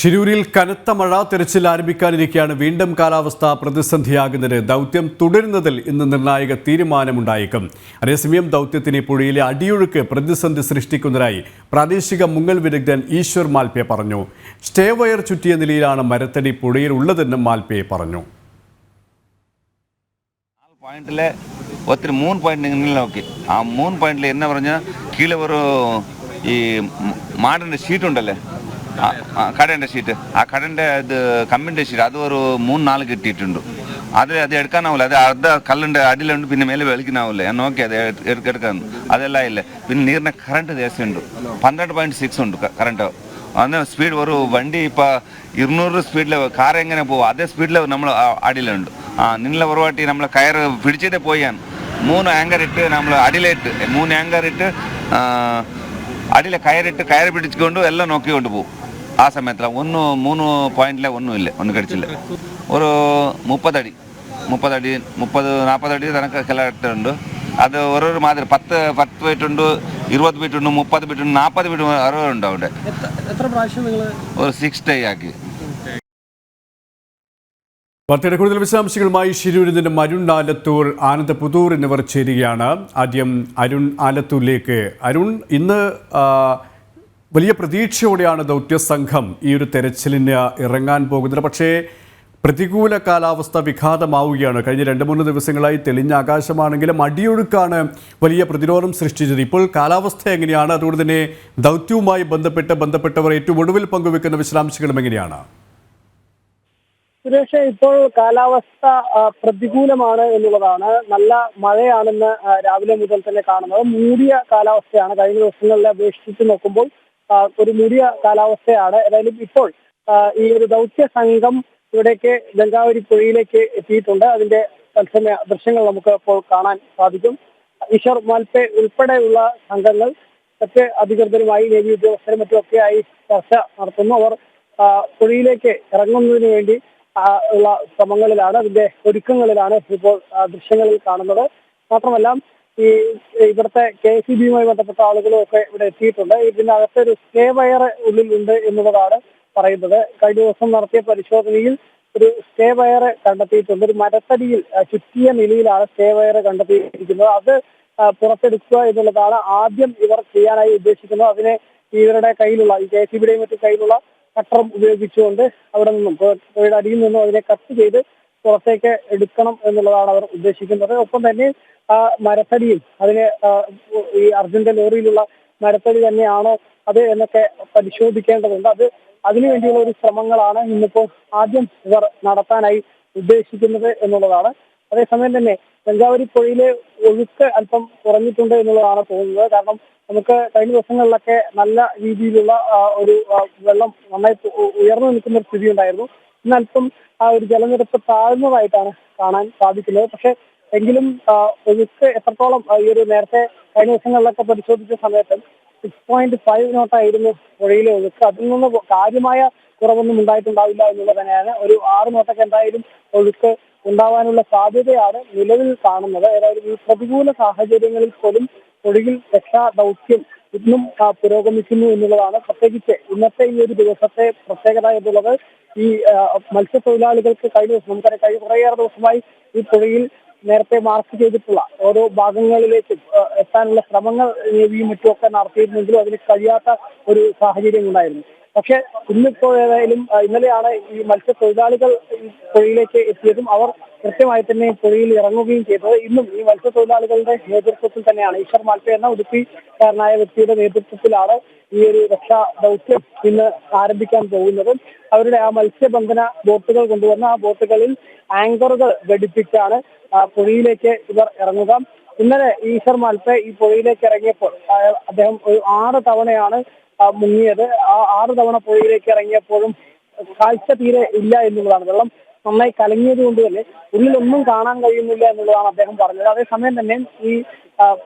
ശിരൂരിൽ കനത്ത മഴ തിരച്ചിൽ ആരംഭിക്കാനിരിക്കെയാണ് വീണ്ടും കാലാവസ്ഥ പ്രതിസന്ധിയാകുന്നത്. ദൗത്യം തുടരുന്നതിൽ ഇന്ന് നിർണായക തീരുമാനമുണ്ടായേക്കും. അതേസമയം ദൗത്യത്തിന് പുഴയിലെ അടിയൊഴുക്ക് പ്രതിസന്ധി സൃഷ്ടിക്കുന്നതായി പ്രാദേശിക മുങ്ങൽ വിദഗ്ധൻ ഈശ്വർ മാൽപ്പെ പറഞ്ഞു. സ്റ്റേ വയർ ചുറ്റിയ നിലയിലാണ് മരത്തടി പുഴയിൽ ഉള്ളതെന്നും മാൽപ്പെ പറഞ്ഞു. പോയിന്റിലെ ഒത്തിരി പോയിന്റ് നോക്കി ആ മൂന്ന് പോയിന്റിൽ എന്നെ പറഞ്ഞാൽ കീഴെ ഒരു ഈ മാടിന്റെ ഷീറ്റുണ്ടല്ലേ കടേന്റെ ഷീറ്റ് ആ കടേന്റെ ഇത് കമ്പിന്റെ ഷീറ്റ് അത് ഒരു മൂന്ന് നാല് കിട്ടിയിട്ടുണ്ട്. അത് അത് എടുക്കാനാവില്ല അത് അർദ്ധ കല്ലുണ്ട് അടിയിലുണ്ട് പിന്നെ മേലെ വെളിക്കാനാവില്ല ഞാൻ നോക്കി അത് എടുക്കാൻ. അതെല്ലാം ഇല്ല. പിന്നെ നീരിന് കറണ്ട് ദേശമുണ്ട് പന്ത്രണ്ട് പോയിന്റ് സിക്സ് ഉണ്ട് കറണ്ട് അന്ന് സ്പീഡ് ഒരു വണ്ടി ഇപ്പോൾ ഇരുന്നൂറ് സ്പീഡിൽ കാർ എങ്ങനെ പോകും അതേ സ്പീഡിൽ നമ്മൾ അടിയിലുണ്ട്. ആ നിങ്ങളെ ഒരു വാട്ടി നമ്മൾ കയർ പിടിച്ചതേ പോയാൻ മൂന്ന് ആങ്കർ ഇട്ട് നമ്മൾ അടിയിലിട്ട് മൂന്ന് ആങ്കർ ഇട്ട് അടിയിലെ കയറിട്ട് കയർ പിടിച്ചുകൊണ്ട് എല്ലാം നോക്കിക്കൊണ്ട് പോകും ആ സമയത്തിൽ ഒന്ന് മൂന്ന് പോയിന്റിലെ ഒന്നും കടിച്ചില്ല. ഒരു മുപ്പതടി മുപ്പതടി മുപ്പത് നാൽപ്പതടി തനക്ക് കിലോമീറ്റർ അത് ഓരോരോ മാതിരി പത്ത് പത്ത് വീട്ടുണ്ട് ഉണ്ട് ഇരുപത് വീട്ടുണ്ട് മുപ്പത് വീട്ടുണ്ട് നാൽപ്പത് ഫീറ്റ് അറുപതുണ്ട് അവിടെ. ഒരു സിക്സ് ഡേ ആക്കി. വാർത്തയുടെ കൂടുതൽ വിശദാംശങ്ങളുമായി ശിരൂരിൽ നിന്നും അരുൺ ആലത്തൂർ ആനന്ദ പുതൂർ എന്നിവർ ചേരുകയാണ്. ആദ്യം അരുൺ ആലത്തൂരിലേക്ക്. അരുൺ ഇന്ന് വലിയ പ്രതീക്ഷയോടെയാണ് ദൗത്യസംഘം ഈ ഒരു തെരച്ചിലിന് ഇറങ്ങാൻ പോകുന്നത്. പക്ഷേ പ്രതികൂല കാലാവസ്ഥ വിഘാതമാവുകയാണ്. കഴിഞ്ഞ രണ്ട് മൂന്ന് ദിവസങ്ങളായി തെളിഞ്ഞ ആകാശമാണെങ്കിലും അടിയൊഴുക്കാണ് വലിയ പ്രതിരോധം സൃഷ്ടിച്ചത്. ഇപ്പോൾ കാലാവസ്ഥ എങ്ങനെയാണ്? അതുകൊണ്ട് തന്നെ ദൗത്യവുമായി ബന്ധപ്പെട്ട് ബന്ധപ്പെട്ടവർ ഏറ്റവും ഒടുവിൽ പങ്കുവെക്കുന്ന വിശദാംശങ്ങളും എങ്ങനെയാണ്? സുരേഷ് ഇപ്പോൾ കാലാവസ്ഥ പ്രതികൂലമാണ് എന്നുള്ളതാണ്. നല്ല മഴയാണെന്ന് രാവിലെ മുതൽ തന്നെ കാണുന്നത്. മൂടിയ കാലാവസ്ഥയാണ് കഴിഞ്ഞ ദിവസങ്ങളിലെ അപേക്ഷിച്ച് നോക്കുമ്പോൾ ഒരു മൂടിയ കാലാവസ്ഥയാണ്. ഏതായാലും ഇപ്പോൾ ഈ ഒരു ദൗത്യ സംഘം ഇവിടേക്ക് ഗംഗാവരി പുഴയിലേക്ക് എത്തിയിട്ടുണ്ട്. അതിന്റെ തത്സമയ ദൃശ്യങ്ങൾ നമുക്ക് ഇപ്പോൾ കാണാൻ സാധിക്കും. ഈശ്വർ മാൽപെ ഉൾപ്പെടെയുള്ള സംഘങ്ങൾ മറ്റ് അധികൃതരുമായി നേവി ഉദ്യോഗസ്ഥരും മറ്റുമൊക്കെയായി ചർച്ച നടത്തുന്നു. അവർ പുഴയിലേക്ക് ഇറങ്ങുന്നതിന് വേണ്ടി ഉള്ള ശ്രമങ്ങളിലാണ് അതിന്റെ ഒരുക്കങ്ങളിലാണ് ഇപ്പോൾ ദൃശ്യങ്ങളിൽ കാണുന്നത്. മാത്രമല്ല ഈ ഇവിടുത്തെ കെ സി ബിയുമായി ബന്ധപ്പെട്ട ആളുകളും ഒക്കെ ഇവിടെ എത്തിയിട്ടുണ്ട്. ഇതിനകത്ത് ഒരു സ്റ്റേ വയർ ഉള്ളിലുണ്ട് എന്നുള്ളതാണ് പറയുന്നത്. കഴിഞ്ഞ ദിവസം നടത്തിയ പരിശോധനയിൽ ഒരു സ്റ്റേ വയർ കണ്ടെത്തിയിട്ടുണ്ട്. ഒരു മരത്തടിയിൽ ചുറ്റിയ നിലയിലാണ് സ്റ്റേ വയർ കണ്ടെത്തിയിരിക്കുന്നത്. അത് പുറത്തെടുക്കുക എന്നുള്ളതാണ് ആദ്യം ഇവർ ചെയ്യാനായി ഉദ്ദേശിക്കുന്നത്. അതിനെ ഇവരുടെ കയ്യിലുള്ള ഈ കെ സി ബിയുടെയും മറ്റു കയ്യിലുള്ള കട്ടറും ഉപയോഗിച്ചുകൊണ്ട് അവിടെ നിന്നും അടിയിൽ നിന്നും അതിനെ കട്ട് ചെയ്ത് പുറത്തേക്ക് എടുക്കണം എന്നുള്ളതാണ് അവർ ഉദ്ദേശിക്കുന്നത്. ഒപ്പം തന്നെ ആ മരത്തടിയും അതിന് ഈ അർജന്റ ലോറിയിലുള്ള മരത്തടി തന്നെയാണോ അത് എന്നൊക്കെ പരിശോധിക്കേണ്ടതുണ്ട്. അത് അതിനുവേണ്ടിയുള്ള ഒരു ശ്രമങ്ങളാണ് ഇന്നിപ്പോൾ ആദ്യം ഇവർ നടത്താനായി ഉദ്ദേശിക്കുന്നത് എന്നുള്ളതാണ്. അതേസമയം തന്നെ ഗംഗാവരി പുഴയിലെ ഒഴുക്ക് അല്പം കുറഞ്ഞിട്ടുണ്ട് എന്നുള്ളതാണ് തോന്നുന്നത്. കാരണം നമുക്ക് കഴിഞ്ഞ ദിവസങ്ങളിലൊക്കെ നല്ല രീതിയിലുള്ള ഒരു വെള്ളം നന്നായി ഉയർന്നു നിൽക്കുന്ന ഒരു സ്ഥിതി ഉണ്ടായിരുന്നു. ഇന്ന് അല്പം ആ ഒരു ജലനിരപ്പ് താഴ്ന്നതായിട്ടാണ് കാണാൻ സാധിക്കുന്നത്. പക്ഷെ എങ്കിലും ഒഴുക്ക് എത്രത്തോളം ഈ ഒരു നേരത്തെ കഴിഞ്ഞ ദിവസങ്ങളിലൊക്കെ പരിശോധിച്ച സമയത്ത് സിക്സ് പോയിന്റ് ഫൈവ് നോട്ടായിരുന്നു പുഴയിലെ ഒഴുക്ക്. അതിൽ നിന്ന് കാര്യമായ കുറവൊന്നും ഉണ്ടായിട്ടുണ്ടാവില്ല എന്നുള്ളത് തന്നെയാണ്. ഒരു ആറ് നോട്ടൊക്കെ എന്തായാലും ഒഴുക്ക് ഉണ്ടാവാനുള്ള സാധ്യതയാണ് നിലവിൽ കാണുന്നത്. അതായത് ഈ പ്രതികൂല സാഹചര്യങ്ങളിൽ പോലും ഒഴുകിൽ രക്ഷാ ദൗത്യം ഇന്നും പുരോഗമിക്കുന്നു എന്നുള്ളതാണ് പ്രത്യേകിച്ച് ഇന്നത്തെ ഈ ഒരു ദിവസത്തെ പ്രത്യേകത എന്നുള്ളത്. ഈ മത്സ്യത്തൊഴിലാളികൾക്ക് കഴിഞ്ഞ ദിവസം നമുക്കറിയാം കഴിഞ്ഞ കുറേയേറെ ദിവസമായി ഈ പുഴയിൽ നേരത്തെ മാർക്ക് ചെയ്തിട്ടുള്ള ഓരോ ഭാഗങ്ങളിലേക്ക് എത്താനുള്ള ശ്രമങ്ങൾ നേവിയും മറ്റുമൊക്കെ നടത്തിയിരുന്നെങ്കിലും അതിന് കഴിയാത്ത ഒരു സാഹചര്യം ഉണ്ടായിരുന്നു പക്ഷെ ഇന്നിപ്പോൾ ഏതായാലും ഇന്നലെയാണ് ഈ മത്സ്യത്തൊഴിലാളികൾ പുഴയിലേക്ക് എത്തിയതും അവർ കൃത്യമായി തന്നെ പുഴയിൽ ഇറങ്ങുകയും ചെയ്തത്. ഇന്നും ഈ മത്സ്യത്തൊഴിലാളികളുടെ നേതൃത്വത്തിൽ തന്നെയാണ് ഈശ്വർ മാൽപ്പ എന്ന ഉടുപ്പിക്കാരനായ വ്യക്തിയുടെ നേതൃത്വത്തിലാണ് ഈ ഒരു രക്ഷാ ദൗത്യം ഇന്ന് ആരംഭിക്കാൻ പോകുന്നത്. അവരുടെ ആ മത്സ്യബന്ധന ബോട്ടുകൾ കൊണ്ടുവന്ന ആ ബോട്ടുകളിൽ ആങ്കറുകൾ ഘടിപ്പിച്ചാണ് പുഴയിലേക്ക് ഇവർ ഇറങ്ങുക. ഇന്നലെ ഈശ്വർ മാൽപ്പ ഈ പുഴയിലേക്ക് ഇറങ്ങിയപ്പോൾ അദ്ദേഹം ഒരു ആറ് തവണയാണ് മുങ്ങിയത്. ആ ആറ് തവണ പുഴയിലേക്ക് ഇറങ്ങിയപ്പോഴും കാഴ്ച തീരെ ഇല്ല എന്നുള്ളതാണ്. വെള്ളം നന്നായി കലങ്ങിയത് കൊണ്ട് തന്നെ ഉള്ളിലൊന്നും കാണാൻ കഴിയുന്നില്ല എന്നുള്ളതാണ് അദ്ദേഹം പറഞ്ഞത്. അതേസമയം തന്നെ ഈ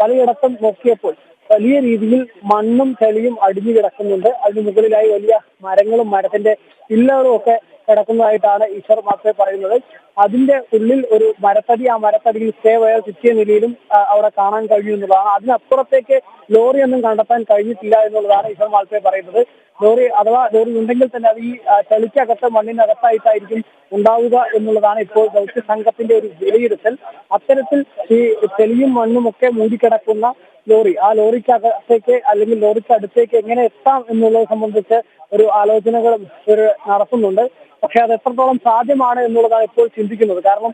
പലയിടത്തും നോക്കിയപ്പോൾ വലിയ രീതിയിൽ മണ്ണും ചെളിയും അടിഞ്ഞു കിടക്കുന്നുണ്ട്. അതിന് മുകളിലായി വലിയ മരങ്ങളും മരത്തിന്റെ പില്ലറും ഒക്കെ കിടക്കുന്നതായിട്ടാണ് ഈശ്വർ മാത്രമേ പറയുന്നത്. അതിന്റെ ഉള്ളിൽ ഒരു മരത്തടി ആ മരത്തടിയിൽ സ്റ്റേ വയർ ചുറ്റിയ നിലയിലും അവിടെ കാണാൻ കഴിയുന്നതാണ് അതിനപ്പുറത്തേക്ക് ലോറി ഒന്നും കണ്ടെത്താൻ കഴിഞ്ഞിട്ടില്ല എന്നുള്ളതാണ് ഈശ്വർ മാത്രമേ പറയുന്നത്. ലോറി അഥവാ ലോറി ഉണ്ടെങ്കിൽ തന്നെ അത് ഈ ചളിക്കകത്ത് മണ്ണിനകത്തായിട്ടായിരിക്കും ഉണ്ടാവുക എന്നുള്ളതാണ് ഇപ്പോൾ ദൗത്യ സംഘത്തിന്റെ ഒരു വിലയിരുത്തൽ. അത്തരത്തിൽ ഈ ചെളിയും മണ്ണും ഒക്കെ മൂടിക്കിടക്കുന്ന ലോറി ആ ലോറിക്കകത്തേക്ക് അല്ലെങ്കിൽ ലോറിക്ക് അടുത്തേക്ക് എങ്ങനെ എത്താം എന്നുള്ളത് സംബന്ധിച്ച് ഒരു ആലോചനകളും ഒരു നടത്തുന്നുണ്ട്. പക്ഷെ അത് എത്രത്തോളം സാധ്യമാണ് എന്നുള്ളതാണ് ഇപ്പോൾ ചിന്തിക്കുന്നത്. കാരണം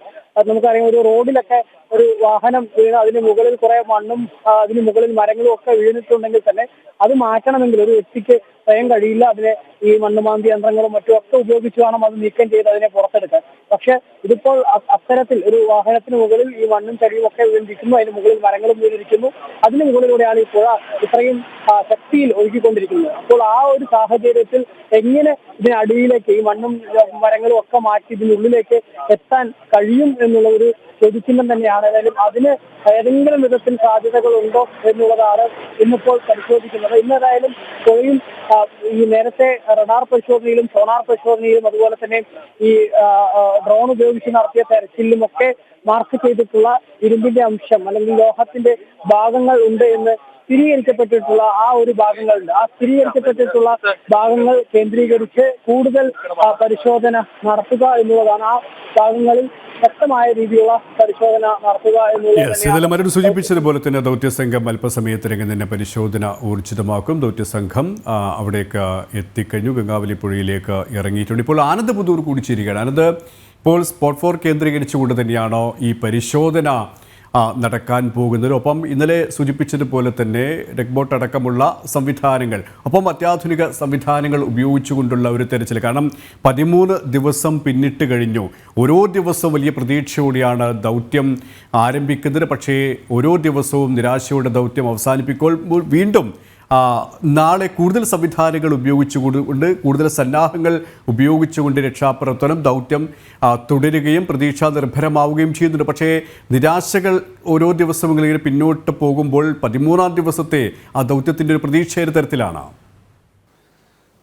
നമുക്കറിയാം ഒരു റോഡിലൊക്കെ ഒരു വാഹനം വീണ് അതിന് മുകളിൽ കുറെ മണ്ണും അതിന് മുകളിൽ മരങ്ങളും ഒക്കെ വീണിട്ടുണ്ടെങ്കിൽ തന്നെ അത് മാറ്റണമെങ്കിൽ ഒരു വ്യക്തിക്ക് സ്വയം കഴിയില്ല. അതിനെ ഈ മണ്ണുമാന്തി യന്ത്രങ്ങളും മറ്റും ഒക്കെ ഉപയോഗിച്ച് വേണം അത് നീക്കം ചെയ്ത് അതിനെ പുറത്തെടുക്കാൻ. പക്ഷെ ഇതിപ്പോൾ അത്തരത്തിൽ ഒരു വാഹനത്തിന് മുകളിൽ ഈ മണ്ണും ചെടിയും ഒക്കെ വീണിരിക്കുന്നു അതിന് മുകളിൽ മരങ്ങളും വീണിരിക്കുന്നു. അതിന് മുകളിലൂടെയാണ് ഈ പുഴ ഇത്രയും ശക്തിയിൽ ഒഴുകിക്കൊണ്ടിരിക്കുന്നത്. അപ്പോൾ ആ ഒരു സാഹചര്യത്തിൽ എങ്ങനെ ഇതിനടിയിലേക്ക് ഈ മണ്ണും മരങ്ങളും ഒക്കെ മാറ്റി ഇതിനുള്ളിലേക്ക് എത്താൻ കഴിയും എന്നുള്ള ഒരു ചോദ്യചിഹ്നം തന്നെയാണ്. ഏതായാലും അതിന് ഏതെങ്കിലും വിധത്തിൽ സാധ്യതകളുണ്ടോ എന്നുള്ളതാണ് ഇന്നിപ്പോൾ പരിശോധിക്കുന്നത്. ഇന്നേതായാലും പുഴയും ഈ നേരത്തെ റഡാർ പരിശോധനയിലും സോണാർ പരിശോധനയിലും അതുപോലെ തന്നെ ഈ ഡ്രോൺ ഉപയോഗിച്ച് നടത്തിയ തെരച്ചിലും ഒക്കെ മാർക്ക് ചെയ്തിട്ടുള്ള ഇരുമ്പിന്റെ അംശം അല്ലെങ്കിൽ ലോഹത്തിന്റെ ഭാഗങ്ങൾ ഉണ്ട് എന്ന് സ്ഥിരീകരിക്കപ്പെട്ടിട്ടുള്ള ആ ഒരു ഭാഗങ്ങളുണ്ട്. ആ സ്ഥിരീകരിക്കപ്പെട്ടിട്ടുള്ള ഭാഗങ്ങൾ കേന്ദ്രീകരിച്ച് കൂടുതൽ പരിശോധന നടത്തുക എന്നുള്ളതാണ് ആ ഭാഗങ്ങളിൽ ശക്തമായ രീതിയിലുള്ള പരിശോധന നടത്തുക എന്നുള്ളത് സൂചിപ്പിച്ചതുപോലെ തന്നെ ദൗത്യസംഘം അല്പസമയത്തിനകം തന്നെ പരിശോധന ഊർജിതമാക്കും. ദൗത്യസംഘം അവിടേക്ക് എത്തിക്കഴിഞ്ഞു. ഗംഗാവലി പുഴയിലേക്ക് ഇറങ്ങിയിട്ടുണ്ട്. ഇപ്പോൾ ആനന്ദ് പുതൂർ കൂടി ചേരുകയാണ് ആനന്ദ് ഇപ്പോൾ സ്പോട്ട് ഫോർ കേന്ദ്രീകരിച്ചുകൊണ്ട് തന്നെയാണോ ഈ പരിശോധന നടക്കാൻ പോകുന്നത്. ഒപ്പം ഇന്നലെ സൂചിപ്പിച്ചതുപോലെ തന്നെ റെക്ബോട്ട് അടക്കമുള്ള സംവിധാനങ്ങൾ ഒപ്പം അത്യാധുനിക സംവിധാനങ്ങൾ ഉപയോഗിച്ചുകൊണ്ടുള്ള ഒരു തെരച്ചിൽ. കാരണം പതിമൂന്ന് ദിവസം പിന്നിട്ട് കഴിഞ്ഞു. ഓരോ ദിവസവും വലിയ പ്രതീക്ഷയോടെയാണ് ദൗത്യം ആരംഭിക്കുന്നത്. പക്ഷേ ഓരോ ദിവസവും നിരാശയോടെ ദൗത്യം അവസാനിപ്പിക്കുമ്പോൾ വീണ്ടും നാളെ കൂടുതൽ സംവിധാനങ്ങൾ ഉപയോഗിച്ചുകൊണ്ട് കൂടുതൽ സന്നാഹങ്ങൾ ഉപയോഗിച്ചുകൊണ്ട് രക്ഷാപ്രവർത്തനം ദൗത്യം തുടരുകയും പ്രതീക്ഷ നിർഭരമാവുകയും ചെയ്യുന്നുണ്ട്. പക്ഷേ നിരാശകൾ ഓരോ ദിവസവും ഇങ്ങനെ പിന്നോട്ട് പോകുമ്പോൾ പതിമൂന്നാം ദിവസത്തെ ആ ദൗത്യത്തിന്റെ ഒരു പ്രതീക്ഷയുടെ തരത്തിലാണ്.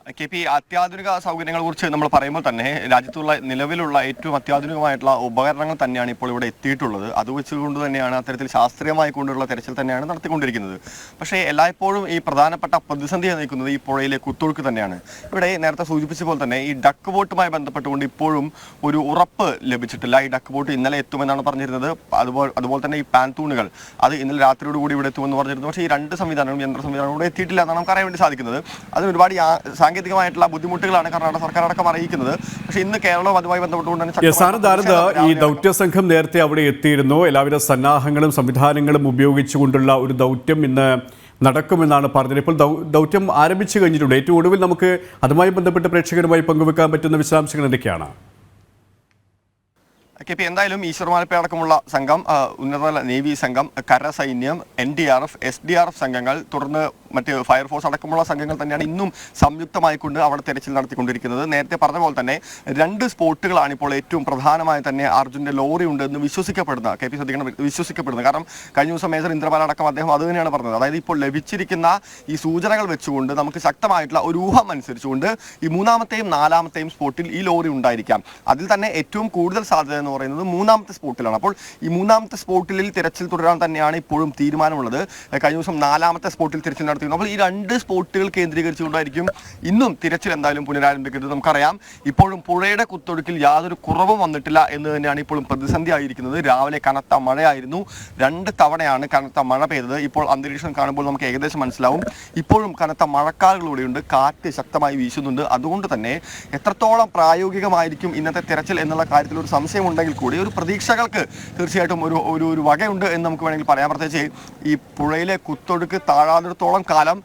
കെ പി അത്യാധുനിക സൗകര്യങ്ങളെ കുറിച്ച് നമ്മൾ പറയുമ്പോൾ തന്നെ രാജ്യത്തുള്ള നിലവിലുള്ള ഏറ്റവും അത്യാധുനികമായിട്ടുള്ള ഉപകരണങ്ങൾ തന്നെയാണ് ഇപ്പോൾ ഇവിടെ എത്തിയിട്ടുള്ളത്. അത് വെച്ചുകൊണ്ട് തന്നെയാണ് അത്തരത്തിൽ ശാസ്ത്രീയമായി കൊണ്ടുള്ള തെരച്ചിൽ തന്നെയാണ് നടത്തിക്കൊണ്ടിരിക്കുന്നത്. പക്ഷേ എല്ലായ്പ്പോഴും ഈ പ്രധാനപ്പെട്ട പ്രതിസന്ധി നിൽക്കുന്നത് ഈ പുഴയിലെ കുത്തൊഴുക്ക് തന്നെയാണ്. ഇവിടെ നേരത്തെ സൂചിപ്പിച്ച പോലെ തന്നെ ഈ ഡക്ക് ബോട്ടുമായി ബന്ധപ്പെട്ടുകൊണ്ട് ഇപ്പോഴും ഒരു ഉറപ്പ് ലഭിച്ചിട്ടില്ല. ഈ ഡക്ക് ബോട്ട് ഇന്നലെ എത്തുമെന്നാണ് പറഞ്ഞിരുന്നത്. അതുപോലെ അതുപോലെ തന്നെ ഈ പാൻതൂണുകൾ അത് ഇന്നലെ രാത്രിയോട് കൂടി ഇവിടെ എത്തുമെന്ന് പറഞ്ഞിരുന്നു. പക്ഷേ ഈ രണ്ട് സംവിധാനങ്ങളും യന്ത്ര സംവിധാനങ്ങളും ഇവിടെ എത്തിയിട്ടില്ല എന്നാണ് നമുക്ക് അറിയാൻ വേണ്ടി സാധിക്കുന്നത്. അതിന് ഒരുപാട് യാ- സാങ്കേതികമായിട്ടുള്ള ബുദ്ധിമുട്ടുകളാണ് കർണാടക സർക്കാർ അടക്കം അറിയിക്കുന്നത്. പക്ഷേ ഇന്ന് കേരളവും അതുമായി ബന്ധപ്പെട്ടുകൊണ്ട് തന്നെ ഈ ദൗത്യ സംഘം നേരത്തെ അവിടെ എത്തിയിരുന്നു. എല്ലാവിധ സന്നാഹങ്ങളും സംവിധാനങ്ങളും ഉപയോഗിച്ചുകൊണ്ടുള്ള ഒരു ദൗത്യം ഇന്ന് നടക്കുമെന്നാണ് പറഞ്ഞത്. ഇപ്പോൾ ദൗത്യം ആരംഭിച്ചു കഴിഞ്ഞിട്ടുണ്ട്. ഏറ്റവും ഒടുവിൽ നമുക്ക് അതുമായി ബന്ധപ്പെട്ട് പ്രേക്ഷകരുമായി പങ്കുവെക്കാൻ പറ്റുന്ന വിശദാംശങ്ങൾ എന്തൊക്കെയാണ്? കെ പി എന്തായാലും ഈശ്വർമാലപ്പ അടക്കമുള്ള സംഘം ഉന്നതതല നേവി സംഘം കരസൈന്യം N D R F S D R F സംഘങ്ങൾ തുടർന്ന് മറ്റ് ഫയർഫോഴ്സ് അടക്കമുള്ള സംഘങ്ങൾ തന്നെയാണ് ഇന്നും സംയുക്തമായിക്കൊണ്ട് അവിടെ തെരച്ചിൽ നടത്തിക്കൊണ്ടിരിക്കുന്നത്. നേരത്തെ പറഞ്ഞ പോലെ തന്നെ രണ്ട് സ്പോട്ടുകളാണ് ഇപ്പോൾ ഏറ്റവും പ്രധാനമായി തന്നെ അർജുന്റെ ലോറി ഉണ്ടെന്ന് വിശ്വസിക്കപ്പെടുന്ന കെ പി സദ്യക്കണം വിശ്വസിക്കപ്പെടുന്നത്. കാരണം കഴിഞ്ഞ ദിവസം മേജർ ഇന്ദ്രപാല അടക്കം അദ്ദേഹം അത് തന്നെയാണ് പറഞ്ഞത്. അതായത് ഇപ്പോൾ ലഭിച്ചിരിക്കുന്ന ഈ സൂചനകൾ വെച്ചുകൊണ്ട് നമുക്ക് ശക്തമായിട്ടുള്ള ഒരു ഊഹം അനുസരിച്ചുകൊണ്ട് ഈ മൂന്നാമത്തെയും നാലാമത്തെയും സ്പോട്ടിൽ ഈ ലോറി ഉണ്ടായിരിക്കാം. അതിൽ തന്നെ ഏറ്റവും കൂടുതൽ സാധ്യത എന്ന് പറയുന്നത് മൂന്നാമത്തെ സ്പോട്ടിലാണ്. അപ്പോൾ ഈ മൂന്നാമത്തെ സ്പോട്ടിൽ തിരച്ചിൽ തുടരാൻ തന്നെയാണ് ഇപ്പോഴും തീരുമാനമുള്ളത്. കഴിഞ്ഞ ദിവസം നാലാമത്തെ സ്പോട്ടിൽ തിരച്ചിൽ നടത്തിയിരുന്നു. അപ്പോൾ ഈ രണ്ട് സ്പോട്ടുകൾ കേന്ദ്രീകരിച്ചുകൊണ്ടായിരിക്കും ഇന്നും തിരച്ചിൽ എന്തായാലും പുനരാരംഭിക്കുന്നത് നമുക്കറിയാം. ഇപ്പോഴും പുഴയുടെ കുത്തൊഴുക്കിൽ യാതൊരു കുറവും വന്നിട്ടില്ല എന്ന് തന്നെയാണ് ഇപ്പോഴും പ്രതിസന്ധി ആയിരിക്കുന്നത്. രാവിലെ കനത്ത മഴയായിരുന്നു. രണ്ട് തവണയാണ് കനത്ത മഴ പെയ്തത്. ഇപ്പോൾ അന്തരീക്ഷം കാണുമ്പോൾ നമുക്ക് ഏകദേശം മനസ്സിലാവും. ഇപ്പോഴും കനത്ത മഴക്കാറുകളിലൂടെയുണ്ട്. കാറ്റ് ശക്തമായി വീശുന്നുണ്ട്. അതുകൊണ്ട് തന്നെ എത്രത്തോളം പ്രായോഗികമായിരിക്കും ഇന്നത്തെ തിരച്ചിൽ എന്നുള്ള കാര്യത്തിൽ ഒരു സംശയം ഉണ്ടെങ്കിൽ കൂടി ഒരു പ്രതീക്ഷകൾക്ക് തീർച്ചയായിട്ടും ഒരു ഒരു ഒരു വകയുണ്ട് എന്ന് നമുക്ക് വേണമെങ്കിൽ പറയാം. പ്രത്യേകിച്ച് ഈ പുഴയിലെ കുത്തൊഴുക്ക് താഴാതിടത്തോളം കാലം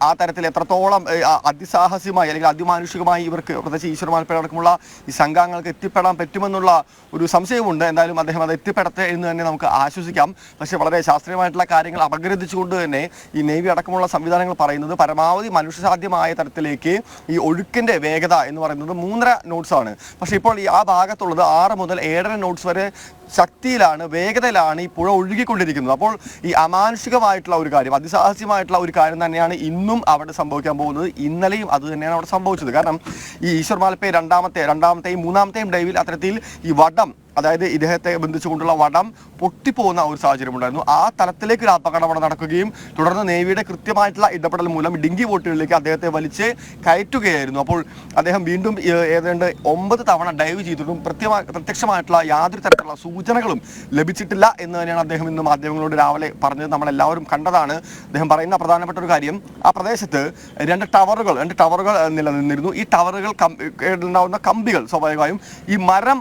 ആ, തരത്തിൽ എത്രത്തോളം അതിസാഹസികമായി അല്ലെങ്കിൽ അതിമാനുഷികമായി ഇവർക്ക് പ്രത്യേകിച്ച് ഈശ്വരമാൽപ്പ അടക്കമുള്ള ഈ സംഘങ്ങൾക്ക് എത്തിപ്പെടാൻ പറ്റുമെന്നുള്ള ഒരു സംശയമുണ്ട് എന്തായാലും അദ്ദേഹം അത് എത്തിപ്പെടത്തെ എന്ന് തന്നെ നമുക്ക് ആശ്വസിക്കാം. പക്ഷേ വളരെ ശാസ്ത്രീയമായിട്ടുള്ള കാര്യങ്ങൾ അപഗ്രഥിച്ചുകൊണ്ട് തന്നെ ഈ നേവി അടക്കമുള്ള സംവിധാനങ്ങൾ പറയുന്നത് പരമാവധി മനുഷ്യസാധ്യമായ തരത്തിലേക്ക് ഈ ഒഴുക്കിന്റെ വേഗത എന്ന് പറയുന്നത് മൂന്നര നോട്ട്സാണ്. പക്ഷേ ഇപ്പോൾ ഈ ആ ഭാഗത്തുള്ളത് ആറ് മുതൽ ഏഴര നോട്ട്സ് വരെ ശക്തിയിലാണ് വേഗതയിലാണ് ഈ പുഴ ഒഴുകിക്കൊണ്ടിരിക്കുന്നത്. അപ്പോൾ ഈ അമാനുഷികമായിട്ടുള്ള ഒരു കാര്യം അതിസാഹസ്യമായിട്ടുള്ള ഒരു കാര്യം തന്നെയാണ് ഇന്നും അവിടെ സംഭവിക്കാൻ പോകുന്നത്. ഇന്നലെയും അത് തന്നെയാണ് അവിടെ സംഭവിച്ചത്. കാരണം ഈ ഈശ്വർ മാലപ്പേ രണ്ടാമത്തെ രണ്ടാമത്തെയും മൂന്നാമത്തെയും ഡൈവിൽ അത്തരത്തിൽ ഈ വടം അതായത് ഇദ്ദേഹത്തെ ബന്ധിച്ചുകൊണ്ടുള്ള വടം പൊട്ടിപ്പോകുന്ന ഒരു സാഹചര്യം ഉണ്ടായിരുന്നു ആ തലത്തിലേക്ക് ഒരു അപകടം അവിടെ നടക്കുകയും തുടർന്ന് നേവിയുടെ കൃത്യമായിട്ടുള്ള ഇടപെടൽ മൂലം ഡിങ്കി ബോട്ടുകളിലേക്ക് അദ്ദേഹത്തെ വലിച്ച് കയറ്റുകയായിരുന്നു. അപ്പോൾ അദ്ദേഹം വീണ്ടും ഏതാണ്ട് ഒമ്പത് തവണ ഡൈവ് ചെയ്തിട്ടും പ്രത്യമാ പ്രത്യക്ഷമായിട്ടുള്ള യാതൊരു തരത്തിലുള്ള സൂചനകളും ലഭിച്ചിട്ടില്ല എന്ന് തന്നെയാണ് അദ്ദേഹം ഇന്ന് മാധ്യമങ്ങളോട് രാവിലെ പറഞ്ഞത്. നമ്മളെല്ലാവരും കണ്ടതാണ്. അദ്ദേഹം പറയുന്ന പ്രധാനപ്പെട്ട ഒരു കാര്യം ആ പ്രദേശത്ത് രണ്ട് ടവറുകൾ രണ്ട് ടവറുകൾ നിലനിന്നിരുന്നു. ഈ ടവറുകൾ ഉണ്ടാകുന്ന കമ്പികൾ സ്വാഭാവികമായും ഈ മരം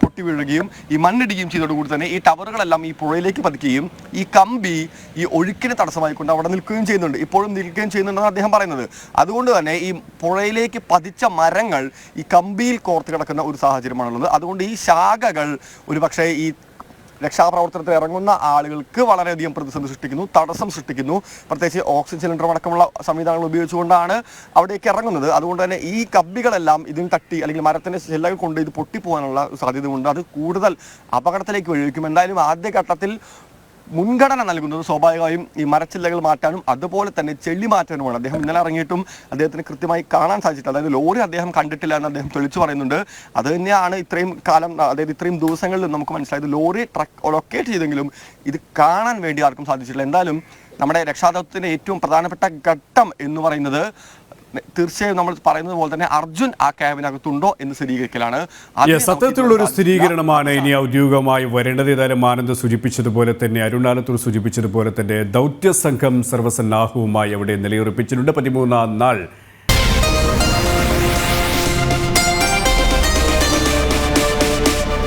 പൊട്ടി വീഴുകയും ഈ മണ്ണിടുകയും ചെയ്തതോടുകൂടി തന്നെ ഈ ടവറുകളെല്ലാം ഈ പുഴയിലേക്ക് പതിക്കുകയും ഈ കമ്പി ഈ ഒഴുക്കിന് തടസ്സമായിക്കൊണ്ട് അവിടെ നിൽക്കുകയും ചെയ്യുന്നുണ്ട്. ഇപ്പോഴും നിൽക്കുകയും ചെയ്യുന്നുണ്ടെന്ന് അദ്ദേഹം പറയുന്നത്. അതുകൊണ്ട് തന്നെ ഈ പുഴയിലേക്ക് പതിച്ച മരങ്ങൾ ഈ കമ്പിയിൽ കോർത്ത് കിടക്കുന്ന ഒരു സാഹചര്യമാണുള്ളത്. അതുകൊണ്ട് ഈ ശാഖകൾ ഒരു പക്ഷേ ഈ രക്ഷാപ്രവർത്തനത്തിൽ ഇറങ്ങുന്ന ആളുകൾക്ക് വളരെയധികം പ്രതിസന്ധി സൃഷ്ടിക്കുന്നു തടസ്സം സൃഷ്ടിക്കുന്നു. പ്രത്യേകിച്ച് ഓക്സിജൻ സിലിണ്ടർ അടക്കമുള്ള സംവിധാനങ്ങൾ ഉപയോഗിച്ചുകൊണ്ടാണ് അവിടേക്ക് ഇറങ്ങുന്നത്. അതുകൊണ്ട് തന്നെ ഈ കമ്പികളെല്ലാം ഇതിന് തട്ടി അല്ലെങ്കിൽ മരത്തിന്റെ ശിലകൾ കൊണ്ട് ഇത് പൊട്ടിപ്പോകാനുള്ള സാധ്യതയുണ്ട്. അത് കൂടുതൽ അപകടത്തിലേക്ക് വഴിവെക്കും എന്തായാലും ആദ്യഘട്ടത്തിൽ മുൻഗണന നൽകുന്നത് സ്വാഭാവികമായും ഈ മരച്ചില്ലകൾ മാറ്റാനും അതുപോലെ തന്നെ ചെള്ളി മാറ്റാനുമാണ്. അദ്ദേഹം ഇന്നലെ ഇറങ്ങിയിട്ടും അദ്ദേഹത്തിന് കൃത്യമായി കാണാൻ സാധിച്ചിട്ടില്ല. അതായത് ലോറി അദ്ദേഹം കണ്ടിട്ടില്ല എന്ന് അദ്ദേഹം തെളിച്ചു പറയുന്നുണ്ട്. അത് തന്നെയാണ് ഇത്രയും കാലം അതായത് ഇത്രയും ദിവസങ്ങളിൽ നമുക്ക് മനസ്സിലായത് ലോറി ട്രക്ക് ലൊക്കേറ്റ് ചെയ്തെങ്കിലും ഇത് കാണാൻ വേണ്ടി ആർക്കും സാധിച്ചിട്ടില്ല. എന്തായാലും നമ്മുടെ രക്ഷാദൗത്യത്തിന്റെ ഏറ്റവും പ്രധാനപ്പെട്ട ഘട്ടം എന്ന് പറയുന്നത് തീർച്ചയായും നമ്മൾ പറയുന്നത് പോലെ തന്നെ അർജുൻ ആ ക്യാബിനകത്തുണ്ടോ എന്ന് സ്ഥിരീകരിക്കലാണ്. സത്യത്തിലുള്ള ഒരു സ്ഥിരീകരണമാണ് ഇനി ഔദ്യോഗികമായി വരേണ്ടത്. ഏതായാലും ആനന്ദ് സൂചിപ്പിച്ചതുപോലെ തന്നെ അരുണാലത്തൂർ സൂചിപ്പിച്ചതുപോലെ തന്നെ ദൗത്യ സംഘം സർവസന്നാഹവുമായി അവിടെ നിലയുറപ്പിച്ചിട്ടുണ്ട്. പതിമൂന്നാം നാൾ